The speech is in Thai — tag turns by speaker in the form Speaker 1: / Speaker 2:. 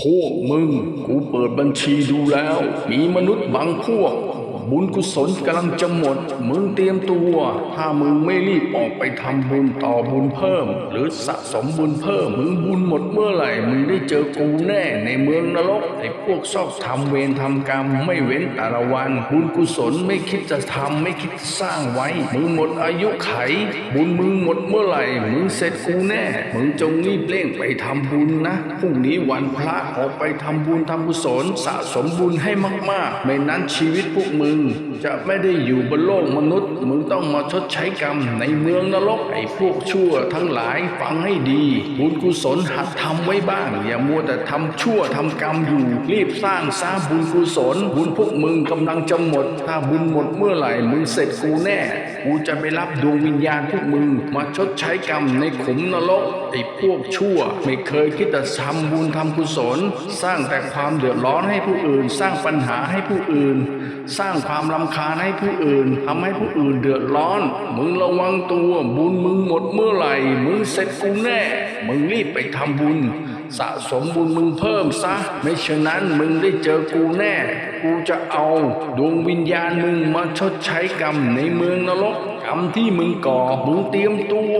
Speaker 1: พวกมึงกูเปิดบัญชีดูแล้ว มีมนุษย์บางพวก บุญกุศลกำลังจะหมด มึงเตรียมตัว ถ้ามึงไม่รีบออกไปทำบุญต่อบุญเพิ่ม หรือสะสมบุญเพิ่ม มึงบุญหมดเมื่อไหร่มึงได้เจอกูแน่ในเมืองนรกไอ้พวกชอบทำเวรทำกรรม ไม่เว้นแต่ละวัน บุญกุศลไม่คิดจะทำไม่คิดสร้างไว้ มึงหมดอายุไข บุญมึงหมดเมื่อไหร่มึงเสร็จกูแน่ มึงจงรีบเร่งไปทำบุญนะพรุ่งนี้วันพระออกไปทำบุญทำกุศลสะสมบุญให้มากๆ ไม่นั้นชีวิตพวกมึงจะไม่ได้อยู่บนโลกมนุษย์ มึงต้องมาชดใช้กรรมในเมืองนรกไอ้พวกชั่วทั้งหลายฟังให้ดีบุญกุศลหัดทำไว้บ้าง อย่ามัวแต่ทำชั่วทำกรรมอยู่ รีบสร้างสร้างบุญกุศลบุญพวกมึงกำลังจะหมด ถ้าบุญหมดเมื่อไหร่มึงเสร็จกูแน่ กูจะไปรับดวงวิญญาณพวกมึง มาชดใช้กรรมในขุมนรกไอ้พวกชั่ว ไม่เคยคิดจะทำบุญทำกุศล สร้างแต่ความเดือดร้อนให้ผู้อื่น สร้างปัญหาให้ผู้อื่น สร้างความรำคาญให้ผู้อื่นทำให้ผู้อื่นเดือดร้อน มึงระวังตัวบุญมึงหมดเมื่อไหร่ มึงเสร็จกูแน่ มึงรีบไปทำบุญ สะสมบุญมึงเพิ่มซะ ไม่เช่นนั้นมึงได้เจอกูแน่ กูจะเอาดวงวิญญาณมึงมาชดใช้กรรมในเมืองนรก กรรมที่มึงก่อมึงเตรียมตัว